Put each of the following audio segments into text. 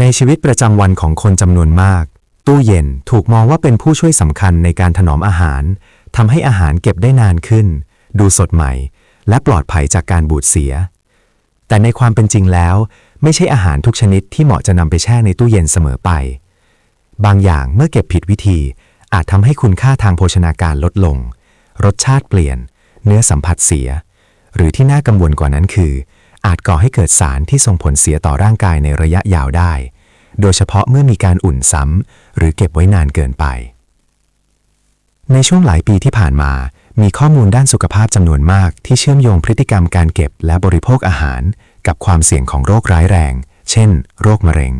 ในชีวิตประจำวันของคนจำนวนมาก ตู้เย็นถูกมองว่าเป็นผู้ช่วยสำคัญในการถนอมอาหารทำให้อาหารเก็บได้นานขึ้น ดูสดใหม่ และปลอดภัยจากการบูดเสีย แต่ในความเป็นจริงแล้ว ไม่ใช่อาหารทุกชนิดที่เหมาะจะนำไปแช่ในตู้เย็นเสมอไป บางอย่างเมื่อเก็บผิดวิธี อาจทำให้คุณค่าทางโภชนาการลดลง รสชาติเปลี่ยน เนื้อสัมผัสเสีย หรือที่น่ากังวลกว่านั้นคือ อาจก่อให้เกิดสารที่ส่งผลเสียต่อร่างกายในระยะยาวได้ โดยเฉพาะเมื่อมีการอุ่นซ้ำ หรือเก็บไว้นานเกินไป ในช่วงหลายปีที่ผ่านมา มีข้อมูลด้านสุขภาพจำนวนมาก ที่เชื่อมโยงพฤติกรรมการเก็บและบริโภคอาหาร กับความเสี่ยงของโรคร้ายแรง เช่น โรคมะเร็ง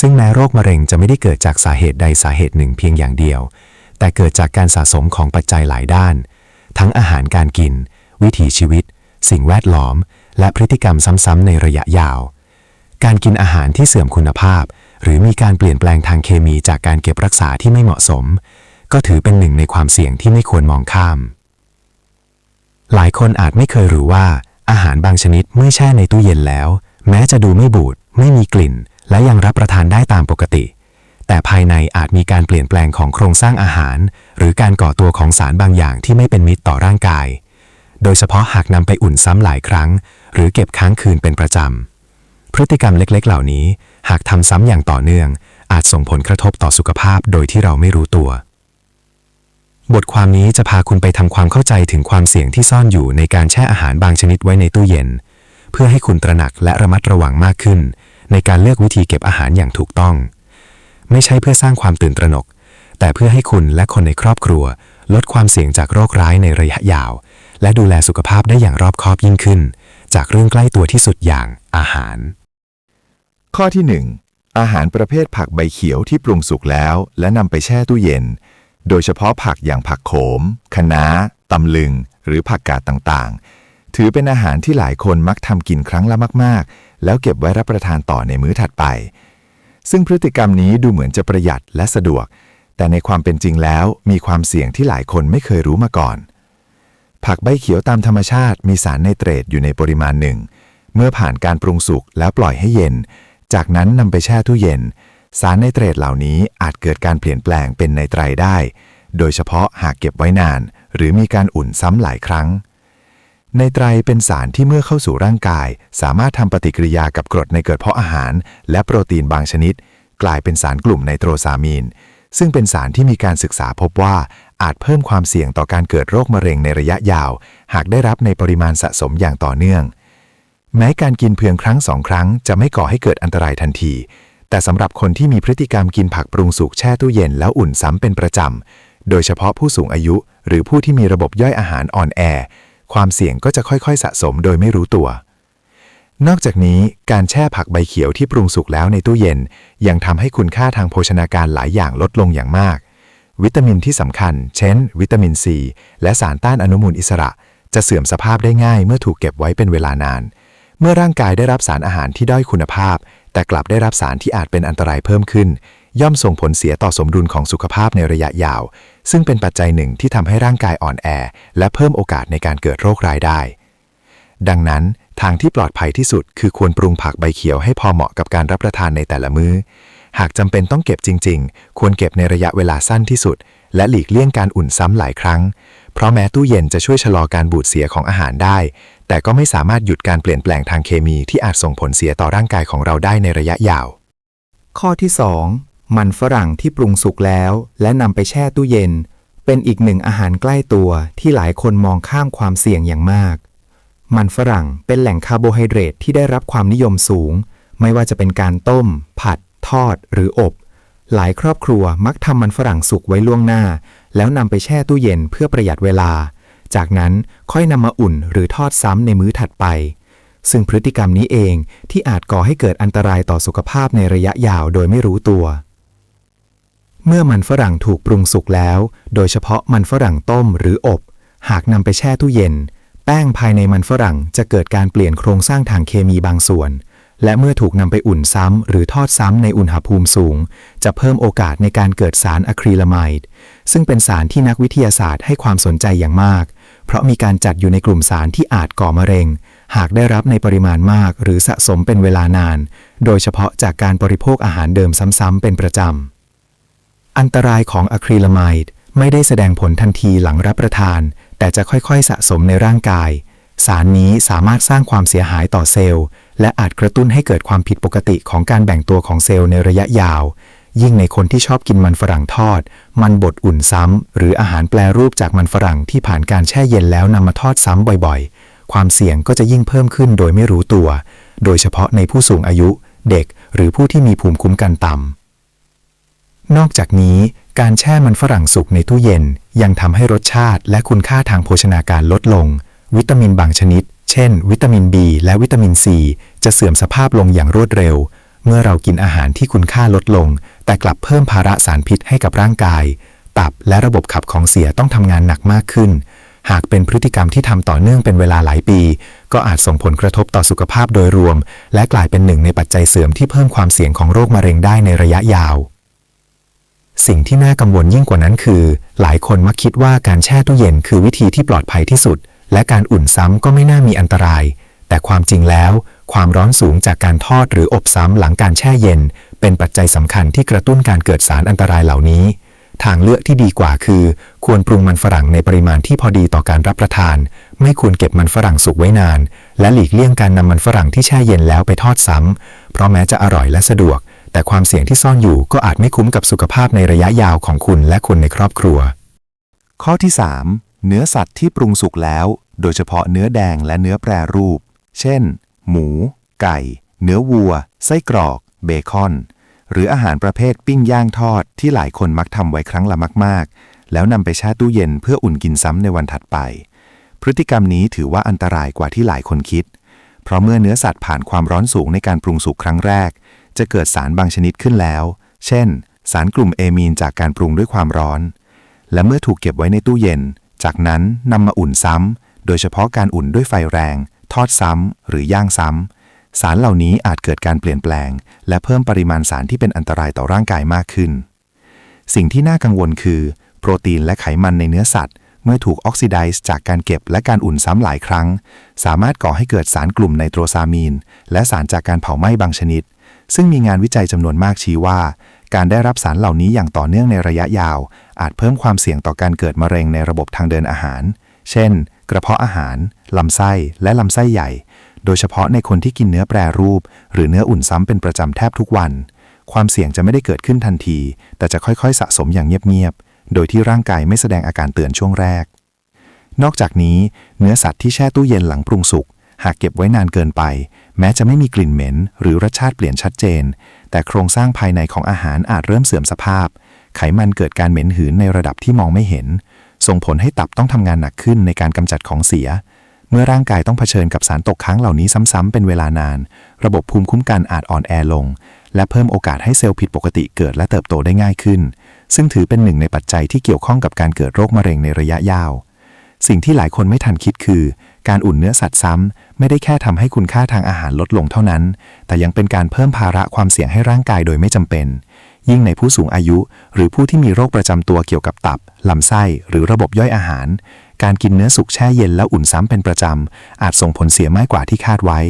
ซึ่งแม้โรคมะเร็งจะไม่ได้เกิดจากสาเหตุใดสาเหตุหนึ่งเพียงอย่างเดียว แต่เกิดจากการสะสมของปัจจัยหลายด้าน ทั้งอาหารการกิน วิถีชีวิต สิ่งแวดล้อม และพฤติกรรมซ้ำๆในระยะยาว การกินอาหารที่เสื่อมคุณภาพ หรือมีการเปลี่ยนแปลงทางเคมีจากการเก็บรักษาที่ไม่เหมาะสม ก็ถือเป็นหนึ่งในความเสี่ยงที่ไม่ควรมองข้าม หลายคนอาจไม่เคยรู้ว่า อาหารบางชนิดเมื่อแช่ในตู้เย็นแล้ว แม้จะดูไม่บูด ไม่มีกลิ่น และยังรับประทานได้ตามปกติ แต่ภายในอาจมีการเปลี่ยนแปลงของโครงสร้างอาหาร หรือการก่อตัวของสารบางอย่างที่ไม่เป็นมิตรต่อร่างกาย โดยเฉพาะหากนำไปอุ่นซ้ำหลายครั้ง หรือเก็บค้างคืนเป็นประจำ พฤติกรรมเล็กๆ เหล่านี้ หากทำซ้ำอย่างต่อเนื่อง อาจส่งผลกระทบต่อสุขภาพโดยที่เราไม่รู้ตัว บทความนี้จะพาคุณไปทำความเข้าใจถึงความเสี่ยงที่ซ่อนอยู่ในการแช่อาหารบางชนิดไว้ในตู้เย็น เพื่อให้คุณตระหนักและระมัดระวังมากขึ้น ในการเลือกวิธีเก็บอาหารอย่างถูกต้อง ไม่ใช่เพื่อสร้างความตื่นตระหนก แต่เพื่อให้คุณและคนในครอบครัว ลดความเสี่ยงจากโรคร้ายในระยะยาว และดูแลสุขภาพได้อย่างรอบคอบยิ่งขึ้น จากเรื่องใกล้ตัวที่สุดอย่างอาหาร ข้อที่ 1 อาหารประเภทผักใบเขียวที่ปรุงสุกแล้ว และนำไปแช่ตู้เย็น โดยเฉพาะผักอย่างผักโขมคะน้าตำลึง หรือผักกาดต่างๆ ถือเป็นอาหารที่หลายคนมักทำกินครั้งละมาก ๆ แล้วเก็บไว้รับประทานต่อในมื้อถัดไป ซึ่งพฤติกรรมนี้ดูเหมือนจะประหยัดและสะดวก แต่ในความเป็นจริงแล้วมีความเสี่ยงที่หลายคนไม่เคยรู้มาก่อน ผักใบเขียวตามธรรมชาติมีสารไนเตรตอยู่ในปริมาณหนึ่ง เมื่อผ่านการปรุงสุกแล้วปล่อยให้เย็น จากนั้นนำไปแช่ตู้เย็น สารไนเตรตเหล่านี้อาจเกิดการเปลี่ยนแปลงเป็นไนไตรได้ โดยเฉพาะหากเก็บไว้นาน หรือมีการอุ่นซ้ำหลายครั้ง ไนไตรเป็นสารที่เมื่อเข้าสู่ร่างกาย สามารถทำปฏิกิริยากับกรดในเกิดเพาะอาหาร และโปรตีนบางชนิด กลายเป็นสารกลุ่มไนโตรซามีนซึ่งเป็นสารที่มีการศึกษาพบว่า อาจเพิ่มความเสี่ยงต่อการเกิดโรคมะเร็งในระยะยาว หากได้รับในปริมาณสะสมอย่างต่อเนื่อง แม้การกินเพียงครั้งสองครั้ง จะไม่ก่อให้เกิดอันตรายทันที แต่สำหรับคนที่มีพฤติกรรมกินผักปรุงสุกแช่ตู้เย็นแล้วอุ่นซ้ำเป็นประจำ โดยเฉพาะผู้สูงอายุ หรือผู้ที่มีระบบย่อยอาหารอ่อนแอ ความเสี่ยงก็จะค่อยๆ สะสมโดยไม่รู้ตัวนอกจากนี้การแช่ผักใบเขียวที่ปรุงสุกแล้วในตู้เย็น ยังทำให้คุณค่าทางโภชนาการหลายอย่างลดลงอย่างมาก วิตามินที่สำคัญ เช่น วิตามินซีและสารต้านอนุมูลอิสระ จะเสื่อมสภาพได้ง่ายเมื่อถูกเก็บไว้เป็นเวลานาน เมื่อร่างกายได้รับสารอาหารที่ด้อยคุณภาพ แต่กลับได้รับสารที่อาจเป็นอันตรายเพิ่มขึ้น ย่อมส่งผลเสียต่อสมดุลของสุขภาพในระยะยาว ซึ่งเป็นปัจจัยหนึ่งที่ทำให้ร่างกายอ่อนแอ และเพิ่มโอกาสในการเกิดโรคร้ายได้ ดังนั้นทางที่ปลอดภัยที่สุด คือควรปรุงผักใบเขียวให้พอเหมาะกับการรับประทานในแต่ละมื้อ หากจำเป็นต้องเก็บจริง ๆ ควรเก็บในระยะเวลาสั้นที่สุด และหลีกเลี่ยงการอุ่นซ้ำหลายครั้ง เพราะแม้ตู้เย็นจะช่วยชะลอการบูดเสียของอาหารได้ แต่ก็ไม่สามารถหยุดการเปลี่ยนแปลงทางเคมีที่อาจส่งผลเสียต่อร่างกายของเราได้ในระยะยาว ข้อที่ 2 มันฝรั่งที่ปรุงสุกแล้ว และนำไปแช่ตู้เย็น เป็นอีกหนึ่งอาหารใกล้ตัวที่หลายคนมองข้ามความเสี่ยงอย่างมาก มันฝรั่งเป็นแหล่งคาร์โบไฮเดรตที่ได้รับความนิยมสูง ไม่ว่าจะเป็นการต้ม ผัด ทอดหรืออบ หลายครอบครัวมักทำมันฝรั่งสุกไว้ล่วงหน้า แล้วนำไปแช่ตู้เย็นเพื่อประหยัดเวลา จากนั้นค่อยนำมาอุ่นหรือทอดซ้ำในมื้อถัดไป ซึ่งพฤติกรรมนี้เองที่อาจก่อให้เกิดอันตรายต่อสุขภาพในระยะยาวโดยไม่รู้ตัว เมื่อมันฝรั่งถูกปรุงสุกแล้ว โดยเฉพาะมันฝรั่งต้มหรืออบ หากนำไปแช่ตู้เย็น แป้งภายในมันฝรั่งจะเกิดการเปลี่ยนโครงสร้างทางเคมีบางส่วน และเมื่อถูกนำไปอุ่นซ้ำหรือทอดซ้ำในอุณหภูมิสูง จะเพิ่มโอกาสในการเกิดสารอะคริลาไมด์ซึ่งเป็นสารที่นักวิทยาศาสตร์ให้ความสนใจอย่างมาก เพราะมีการจัดอยู่ในกลุ่มสารที่อาจก่อมะเร็ง หากได้รับในปริมาณมากหรือสะสมเป็นเวลานาน โดยเฉพาะจากการบริโภคอาหารเดิมซ้ำๆเป็นประจำ อันตรายของอะคริลาไมด์ไม่ได้แสดงผลทันทีหลังรับประทาน แต่จะค่อยๆสะสมในร่างกาย สารนี้สามารถสร้างความเสียหายต่อเซลล์ และอาจกระตุ้นให้เกิดความผิดปกติของการแบ่งตัวของเซลล์ในระยะยาว ยิ่งในคนที่ชอบกินมันฝรั่งทอด มันบดอุ่นซ้ำ หรืออาหารแปรรูปจากมันฝรั่งที่ผ่านการแช่เย็นแล้วนำมาทอดซ้ำบ่อยๆ ความเสี่ยงก็จะยิ่งเพิ่มขึ้นโดยไม่รู้ตัว โดยเฉพาะในผู้สูงอายุ เด็ก หรือผู้ที่มีภูมิคุ้มกันต่ำ นอกจากนี้การแช่มันฝรั่งสุกในตู้เย็น ยังทำให้รสชาติและคุณค่าทางโภชนาการลดลง วิตามินบางชนิด เช่น วิตามิน B และวิตามิน C จะเสื่อมสภาพลงอย่างรวดเร็ว เมื่อเรากินอาหารที่คุณค่าลดลง แต่กลับเพิ่มภาระสารพิษให้กับร่างกาย ตับและระบบขับของเสียต้องทำงานหนักมากขึ้น หากเป็นพฤติกรรมที่ทำต่อเนื่องเป็นเวลาหลายปี ก็อาจส่งผลกระทบต่อสุขภาพโดยรวม และกลายเป็นหนึ่งในปัจจัยเสริมที่เพิ่มความเสี่ยงของโรคมะเร็งได้ในระยะยาวสิ่งที่น่ากังวลยิ่งกว่านั้นคือ หลายคนมักคิดว่าการแช่ตู้เย็นคือวิธีที่ปลอดภัยที่สุด และการอุ่นซ้ำก็ไม่น่ามีอันตราย แต่ความจริงแล้ว ความร้อนสูงจากการทอดหรืออบซ้ำหลังการแช่เย็น เป็นปัจจัยสำคัญที่กระตุ้นการเกิดสารอันตรายเหล่านี้ ทางเลือกที่ดีกว่าคือ ควรปรุงมันฝรั่งในปริมาณที่พอดีต่อการรับประทาน ไม่ควรเก็บมันฝรั่งสุกไว้นาน และหลีกเลี่ยงการนำมันฝรั่งที่แช่เย็นแล้วไปทอดซ้ำเพราะแม้จะอร่อยและสะดวก แต่ความเสี่ยงที่ซ่อนอยู่ก็อาจไม่คุ้มกับสุขภาพในระยะยาวของคุณและคนในครอบครัว ข้อที่ 3 เนื้อสัตว์ที่ปรุงสุกแล้ว โดยเฉพาะเนื้อแดงและเนื้อแปรรูป เช่น หมู ไก่ เนื้อวัว ไส้กรอก เบคอน หรืออาหารประเภทปิ้งย่างทอดที่หลายคนมักทำไว้ครั้งละมาก ๆ แล้วนำไปแช่ตู้เย็นเพื่ออุ่นกินซ้ำในวันถัดไป พฤติกรรมนี้ถือว่าอันตรายกว่าที่หลายคนคิด เพราะเมื่อเนื้อสัตว์ผ่านความร้อนสูงในการปรุงสุกครั้งแรก จะเกิดสารบางชนิดขึ้นแล้ว เช่น สารกลุ่มเอมีนจากการปรุงด้วยความร้อน และเมื่อถูกเก็บไว้ในตู้เย็น จากนั้นนำมาอุ่นซ้ำโดยเฉพาะการอุ่นด้วยไฟแรง ทอดซ้ำหรือย่างซ้ำสารเหล่านี้อาจเกิดการเปลี่ยนแปลง และเพิ่มปริมาณสารที่เป็นอันตรายต่อร่างกายมากขึ้น สิ่งที่น่ากังวลคือ โปรตีนและไขมันในเนื้อสัตว์ เมื่อถูกออกซิไดซ์จากการเก็บและการอุ่นซ้ำหลายครั้ง สามารถก่อให้เกิดสารกลุ่มไนโตรซามีน และสารจากการเผาไหม้บางชนิด ซึ่งมีงานวิจัยจำนวนมากชี้ว่าการได้รับสารเหล่านี้อย่างต่อเนื่องในระยะยาว อาจเพิ่มความเสี่ยงต่อการเกิดมะเร็งในระบบทางเดินอาหาร เช่น กระเพาะอาหาร ลำไส้และลำไส้ใหญ่ โดยเฉพาะในคนที่กินเนื้อแปรรูป หรือเนื้ออุ่นซ้ำเป็นประจำแทบทุกวัน ความเสี่ยงจะไม่ได้เกิดขึ้นทันที แต่จะค่อยๆ สะสมอย่างเงียบๆ โดยที่ร่างกายไม่แสดงอาการเตือนช่วงแรก นอกจากนี้ เนื้อสัตว์ที่แช่ตู้เย็นหลังปรุงสุกหากเก็บไว้นานเกินไป แม้จะไม่มีกลิ่นเหม็น หรือรสชาติเปลี่ยนชัดเจน แต่โครงสร้างภายในของอาหารอาจเริ่มเสื่อมสภาพ ไขมันเกิดการเหม็นหืนในระดับที่มองไม่เห็น ส่งผลให้ตับต้องทำงานหนักขึ้นในการกำจัดของเสีย เมื่อร่างกายต้องเผชิญกับสารตกค้างเหล่านี้ซ้ำๆเป็นเวลานาน ระบบภูมิคุ้มกันอาจอ่อนแอลง และเพิ่มโอกาสให้เซลล์ผิดปกติเกิดและเติบโตได้ง่ายขึ้น ซึ่งถือเป็นหนึ่งในปัจจัยที่เกี่ยวข้องกับการเกิดโรคมะเร็งในระยะยาว สิ่งที่หลายคนไม่ทันคิดคือ การอุ่นเนื้อสัตว์ซ้ำ ไม่ได้แค่ทำให้คุณค่าทางอาหารลดลงเท่านั้น แต่ยังเป็นการเพิ่มภาระความเสี่ยงให้ร่างกายโดยไม่จำเป็น ยิ่งในผู้สูงอายุ หรือผู้ที่มีโรคประจำตัวเกี่ยวกับตับลำไส้หรือระบบย่อยอาหาร การกินเนื้อสุกแช่เย็นแล้วอุ่นซ้ำเป็นประจำ อาจส่งผลเสียมากกว่าที่คาดไว้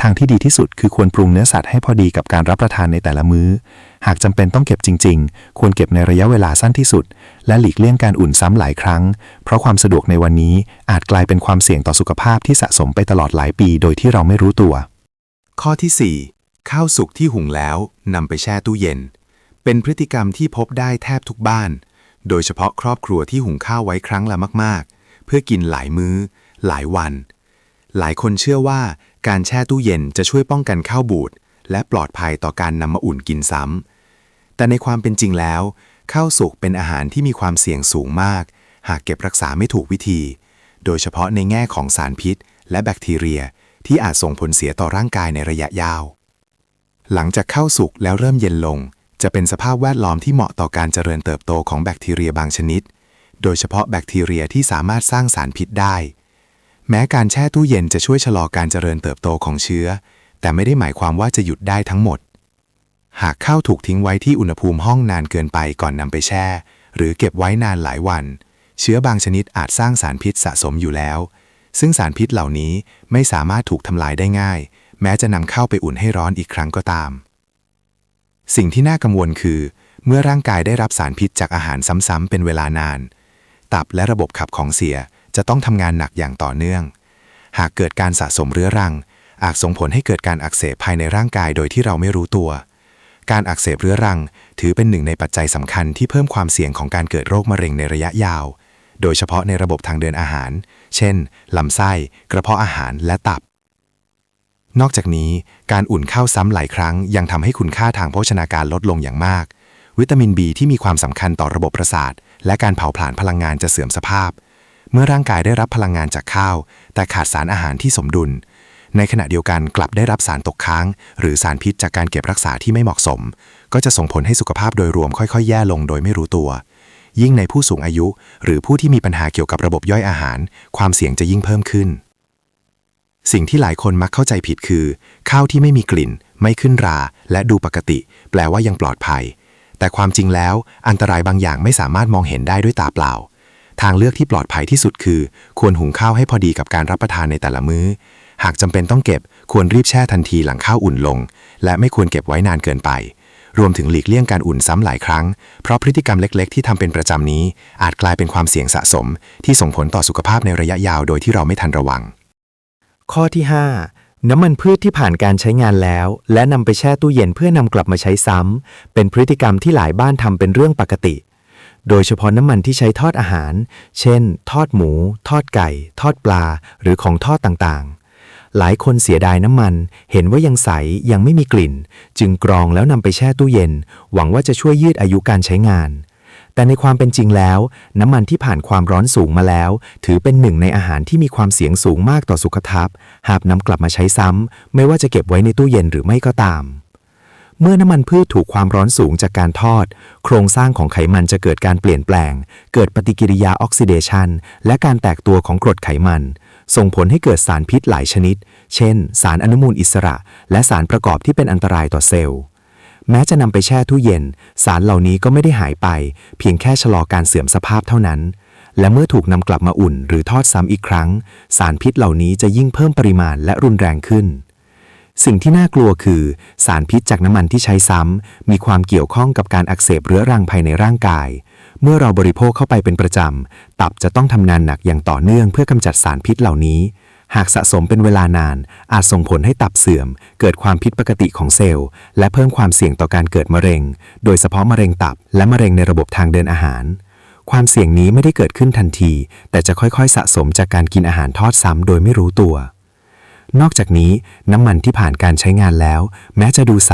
ทางที่ดีที่สุดคือควรปรุงเนื้อสัตว์ให้พอดีกับการรับประทานในแต่ละมื้อ หากจำเป็นต้องเก็บจริง ๆ ควรเก็บในระยะเวลาสั้นที่สุด และหลีกเลี่ยงการอุ่นซ้ำหลายครั้ง เพราะความสะดวกในวันนี้อาจกลายเป็นความเสี่ยงต่อสุขภาพที่สะสมไปตลอดหลายปี โดยที่เราไม่รู้ตัว ข้อที่ 4 ข้าวสุกที่หุงแล้วนำไปแช่ตู้เย็น เป็นพฤติกรรมที่พบได้แทบทุกบ้าน โดยเฉพาะครอบครัวที่หุงข้าวไว้ครั้งละมาก เพื่อกินหลายมื้อ หลายวัน หลายคนเชื่อว่าการแช่ตู้เย็นจะช่วยป้องกันข้าวบูด และปลอดภัยต่อการนำมาอุ่นกินซ้ำ แต่ในความเป็นจริงแล้ว ข้าวสุกเป็นอาหารที่มีความเสี่ยงสูงมาก หากเก็บรักษาไม่ถูกวิธี โดยเฉพาะในแง่ของสารพิษ และแบคทีเรีย ที่อาจส่งผลเสียต่อร่างกายในระยะยาว หลังจากข้าวสุกแล้วเริ่มเย็นลง จะเป็นสภาพแวดล้อมที่เหมาะต่อการเจริญเติบโตของแบคทีเรียบางชนิด โดยเฉพาะแบคทีเรียที่สามารถสร้างสารพิษได้ แม้การแช่ตู้เย็นจะช่วยชะลอการเจริญเติบโตของเชื้อ แต่ไม่ได้หมายความว่าจะหยุดได้ทั้งหมด หากข้าวถูกทิ้งไว้ที่อุณหภูมิห้องนานเกินไปก่อนนำไปแช่ หรือเก็บไว้นานหลายวัน เชื้อบางชนิดอาจสร้างสารพิษสะสมอยู่แล้ว ซึ่งสารพิษเหล่านี้ไม่สามารถถูกทำลายได้ง่าย แม้จะนำเข้าไปอุ่นให้ร้อนอีกครั้งก็ตาม สิ่งที่น่ากังวลคือ เมื่อร่างกายได้รับสารพิษจากอาหารซ้ำๆเป็นเวลานาน ตับและระบบขับของเสียจะต้องทำงานหนักอย่างต่อเนื่อง หากเกิดการสะสมเรื้อรัง อาจส่งผลให้เกิดการอักเสบภายในร่างกายโดยที่เราไม่รู้ตัว การอักเสบเรื้อรัง ถือเป็นหนึ่งในปัจจัยสำคัญที่เพิ่มความเสี่ยงของการเกิดโรคมะเร็งในระยะยาว โดยเฉพาะในระบบทางเดินอาหาร เช่น ลำไส้ กระเพาะอาหาร และตับ นอกจากนี้ การอุ่นข้าวซ้ำหลายครั้ง ยังทำให้คุณค่าทางโภชนาการลดลงอย่างมาก วิตามิน B ที่มีความสำคัญต่อระบบประสาท และการเผาผลาญพลังงานจะเสื่อมสภาพ เมื่อร่างกายได้รับพลังงานจากข้าว แต่ขาดสารอาหารที่สมดุล ในขณะเดียวกันกลับได้รับสารตกค้าง หรือสารพิษจากการเก็บรักษาที่ไม่เหมาะสม ก็จะส่งผลให้สุขภาพโดยรวมค่อยๆ แย่ลงโดยไม่รู้ตัว ยิ่งในผู้สูงอายุ หรือผู้ที่มีปัญหาเกี่ยวกับระบบย่อยอาหาร ความเสี่ยงจะยิ่งเพิ่มขึ้น สิ่งที่หลายคนมักเข้าใจผิดคือ ข้าวที่ไม่มีกลิ่น ไม่ขึ้นรา และดูปกติ แปลว่ายังปลอดภัย แต่ความจริงแล้วอันตรายบางอย่างไม่สามารถมองเห็นได้ด้วยตาเปล่า ทางเลือกที่ปลอดภัยที่สุดคือ ควรหุงข้าวให้พอดีกับการรับประทานในแต่ละมื้อ หากจำเป็นต้องเก็บควรรีบแช่ทันทีหลังข้าวอุ่นลง และไม่ควรเก็บไว้นานเกินไป รวมถึงหลีกเลี่ยงการอุ่นซ้ำหลายครั้ง เพราะพฤติกรรมเล็กๆ ที่ทำเป็นประจำนี้ อาจกลายเป็นความเสี่ยงสะสม ที่ส่งผลต่อสุขภาพในระยะยาวโดยที่เราไม่ทันระวัง ข้อที่ 5 น้ำมันพืชที่ผ่านการใช้งานแล้ว และนำไปแช่ตู้เย็นเพื่อนำกลับมาใช้ซ้ำ เป็นพฤติกรรมที่หลายบ้านทำเป็นเรื่องปกติ โดยเฉพาะน้ำมันที่ใช้ทอดอาหาร เช่น ทอดหมู ทอดไก่ ทอดปลา หรือของทอดต่างๆ หลายคนเสียดายน้ำมัน เห็นว่ายังใสยังไม่มีกลิ่น จึงกรองแล้วนำไปแช่ตู้เย็น หวังว่าจะช่วยยืดอายุการใช้งาน แต่ในความเป็นจริงแล้ว น้ำมันที่ผ่านความร้อนสูงมาแล้ว ถือเป็นหนึ่งในอาหารที่มีความเสี่ยงสูงมากต่อสุขภาพหากนำกลับมาใช้ซ้ำไม่ว่าจะเก็บไว้ในตู้เย็นหรือไม่ก็ตาม เมื่อน้ำมันพืชถูกความร้อนสูงจากการทอด โครงสร้างของไขมันจะเกิดการเปลี่ยนแปลง เกิดปฏิกิริยาออกซิเดชันและการแตกตัวของกรดไขมัน ส่งผลให้เกิดสารพิษหลายชนิด เช่น สารอนุมูลอิสระ และสารประกอบที่เป็นอันตรายต่อเซลล์ แม้จะนำไปแช่ตู้เย็น สารเหล่านี้ก็ไม่ได้หายไป เพียงแค่ชะลอการเสื่อมสภาพเท่านั้น และเมื่อถูกนำกลับมาอุ่นหรือทอดซ้ำอีกครั้ง สารพิษเหล่านี้จะยิ่งเพิ่มปริมาณและรุนแรงขึ้น สิ่งที่น่ากลัวคือ สารพิษจากน้ำมันที่ใช้ซ้ำมีความเกี่ยวข้องกับการอักเสบเรื้อรังภายในร่างกาย เมื่อเราบริโภคเข้าไปเป็นประจำตับจะต้องทำงานหนักอย่างต่อเนื่องเพื่อกำจัดสารพิษเหล่านี้ หากสะสมเป็นเวลานาน อาจส่งผลให้ตับเสื่อม เกิดความผิดปกติของเซลล์ และเพิ่มความเสี่ยงต่อการเกิดมะเร็ง โดยเฉพาะมะเร็งตับ และมะเร็งในระบบทางเดินอาหาร ความเสี่ยงนี้ไม่ได้เกิดขึ้นทันที แต่จะค่อยๆ สะสมจากการกินอาหารทอดซ้ำโดยไม่รู้ตัว นอกจากนี้ น้ำมันที่ผ่านการใช้งานแล้ว แม้จะดูใส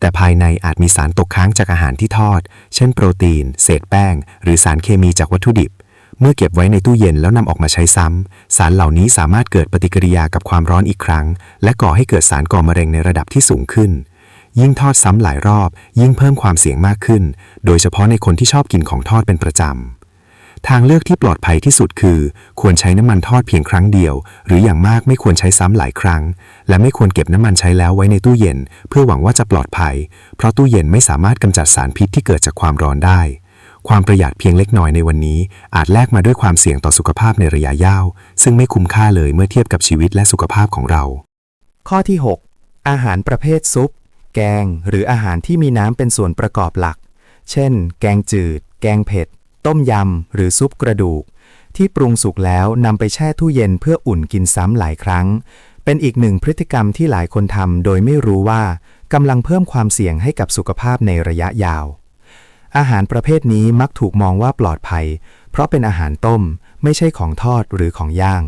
แต่ภายในอาจมีสารตกค้างจากอาหารที่ทอด เช่น โปรตีน เศษแป้ง หรือสารเคมีจากวัตถุดิบ เมื่อเก็บไว้ในตู้เย็นแล้วนำออกมาใช้ซ้ำ สารเหล่านี้สามารถเกิดปฏิกิริยากับความร้อนอีกครั้ง และก่อให้เกิดสารก่อมะเร็งในระดับที่สูงขึ้น ยิ่งทอดซ้ำหลายรอบ ยิ่งเพิ่มความเสี่ยงมากขึ้น โดยเฉพาะในคนที่ชอบกินของทอดเป็นประจำ ทางเลือกที่ปลอดภัยที่สุดคือ ควรใช้น้ำมันทอดเพียงครั้งเดียว หรืออย่างมากไม่ควรใช้ซ้ำหลายครั้ง และไม่ควรเก็บน้ำมันใช้แล้วไว้ในตู้เย็น เพื่อหวังว่าจะปลอดภัย เพราะตู้เย็นไม่สามารถกำจัดสารพิษที่เกิดจากความร้อนได้ ความประหยัดเพียงเล็กน้อยในวันนี้ อาจแลกมาด้วยความเสี่ยงต่อสุขภาพในระยะยาว ซึ่งไม่คุ้มค่าเลยเมื่อเทียบกับชีวิตและสุขภาพของเรา ข้อที่ 6 อาหารประเภทซุป แกง หรืออาหารที่มีน้ำเป็นส่วนประกอบหลัก เช่น แกงจืด แกงเผ็ด ต้มยำ หรือซุปกระดูก ที่ปรุงสุกแล้วนำไปแช่ตู้เย็นเพื่ออุ่นกินซ้ำหลายครั้ง เป็นอีกหนึ่งพฤติกรรมที่หลายคนทำโดยไม่รู้ว่ากำลังเพิ่มความเสี่ยงให้กับสุขภาพในระยะยาว อาหารประเภทนี้มักถูกมองว่าปลอดภัย เพราะเป็นอาหารต้ม ไม่ใช่ของทอดหรือของย่าง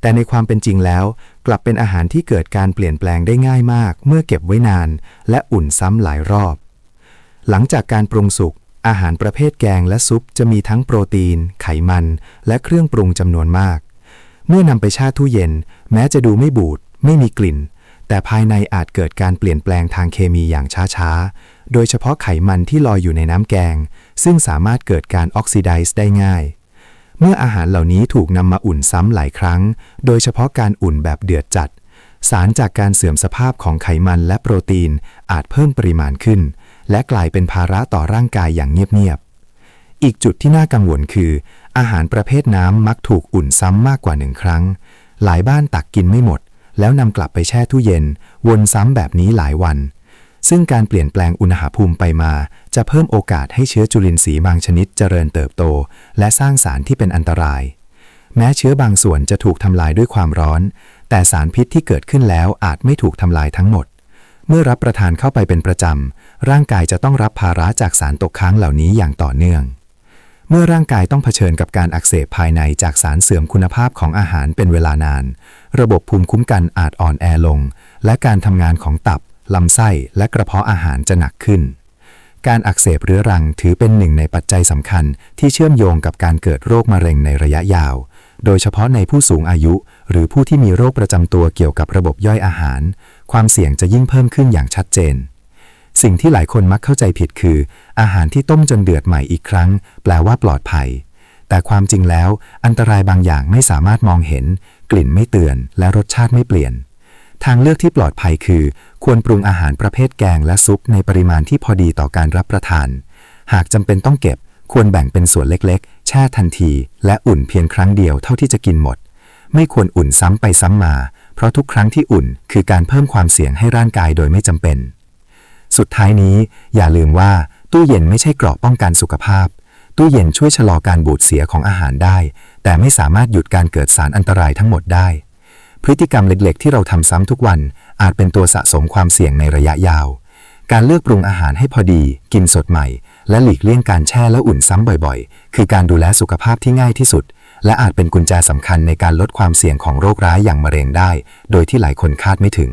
แต่ในความเป็นจริงแล้ว กลับเป็นอาหารที่เกิดการเปลี่ยนแปลงได้ง่ายมาก เมื่อเก็บไว้นาน และอุ่นซ้ำหลายรอบ หลังจากการปรุงสุกอาหารประเภทแกงและซุปจะมีทั้งโปรตีน ไขมัน และเครื่องปรุงจำนวนมาก เมื่อนำไปแช่ตู้เย็น แม้จะดูไม่บูด ไม่มีกลิ่น แต่ภายในอาจเกิดการเปลี่ยนแปลงทางเคมีอย่างช้าๆ โดยเฉพาะไขมันที่ลอยอยู่ในน้ำแกง ซึ่งสามารถเกิดการออกซิไดซ์ได้ง่าย เมื่ออาหารเหล่านี้ถูกนำมาอุ่นซ้ำหลายครั้ง โดยเฉพาะการอุ่นแบบเดือดจัด สารจากการเสื่อมสภาพของไขมันและโปรตีนอาจเพิ่มปริมาณขึ้น และกลายเป็นภาระต่อร่างกายอย่างเงียบๆ อีกจุดที่น่ากังวลคือ อาหารประเภทน้ำมักถูกอุ่นซ้ำมากกว่าหนึ่งครั้ง หลายบ้านตักกินไม่หมด แล้วนำกลับไปแช่ตู้เย็น วนซ้ำแบบนี้หลายวัน ซึ่งการเปลี่ยนแปลงอุณหภูมิไปมา จะเพิ่มโอกาสให้เชื้อจุลินทรีย์บางชนิดเจริญเติบโต และสร้างสารที่เป็นอันตราย แม้เชื้อบางส่วนจะถูกทำลายด้วยความร้อน แต่สารพิษที่เกิดขึ้นแล้วอาจไม่ถูกทำลายทั้งหมด เมื่อรับประทานเข้าไปเป็นประจำ ร่างกายจะต้องรับภาระจากสารตกค้างเหล่านี้อย่างต่อเนื่อง เมื่อร่างกายต้องเผชิญกับการอักเสบภายในจากสารเสื่อมคุณภาพของอาหารเป็นเวลานาน ระบบภูมิคุ้มกันอาจอ่อนแอลง และการทำงานของตับ ลำไส้และกระเพาะอาหารจะหนักขึ้น การอักเสบเรื้อรังถือเป็นหนึ่งในปัจจัยสำคัญที่เชื่อมโยงกับการเกิดโรคมะเร็งในระยะยาว โดยเฉพาะในผู้สูงอายุ หรือผู้ที่มีโรคประจำตัวเกี่ยวกับระบบย่อยอาหาร ความเสี่ยงจะยิ่งเพิ่มขึ้นอย่างชัดเจน สิ่งที่หลายคนมักเข้าใจผิดคือ อาหารที่ต้มจนเดือดใหม่อีกครั้ง แปลว่าปลอดภัย แต่ความจริงแล้ว อันตรายบางอย่างไม่สามารถมองเห็น กลิ่นไม่เตือน และรสชาติไม่เปลี่ยนทางเลือกที่ปลอดภัยคือ ควรปรุงอาหารประเภทแกงและซุปในปริมาณที่พอดีต่อการรับประทาน หากจำเป็นต้องเก็บ ควรแบ่งเป็นส่วนเล็กๆ แช่ทันที และอุ่นเพียงครั้งเดียวเท่าที่จะกินหมด ไม่ควรอุ่นซ้ำไปซ้ำมา เพราะทุกครั้งที่อุ่นคือการเพิ่มความเสี่ยงให้ร่างกายโดยไม่จำเป็น สุดท้ายนี้ อย่าลืมว่าตู้เย็นไม่ใช่เกราะป้องกันสุขภาพ ตู้เย็นช่วยชะลอการบูดเสียของอาหารได้ แต่ไม่สามารถหยุดการเกิดสารอันตรายทั้งหมดได้พฤติกรรมเล็กๆ ที่เราทำซ้ำทุกวัน อาจเป็นตัวสะสมความเสี่ยงในระยะยาว การเลือกปรุงอาหารให้พอดี กินสดใหม่ และหลีกเลี่ยงการแช่และอุ่นซ้ำบ่อยๆ คือการดูแลสุขภาพที่ง่ายที่สุด และอาจเป็นกุญแจสำคัญในการลดความเสี่ยงของโรคร้ายอย่างมะเร็งได้ โดยที่หลายคนคาดไม่ถึง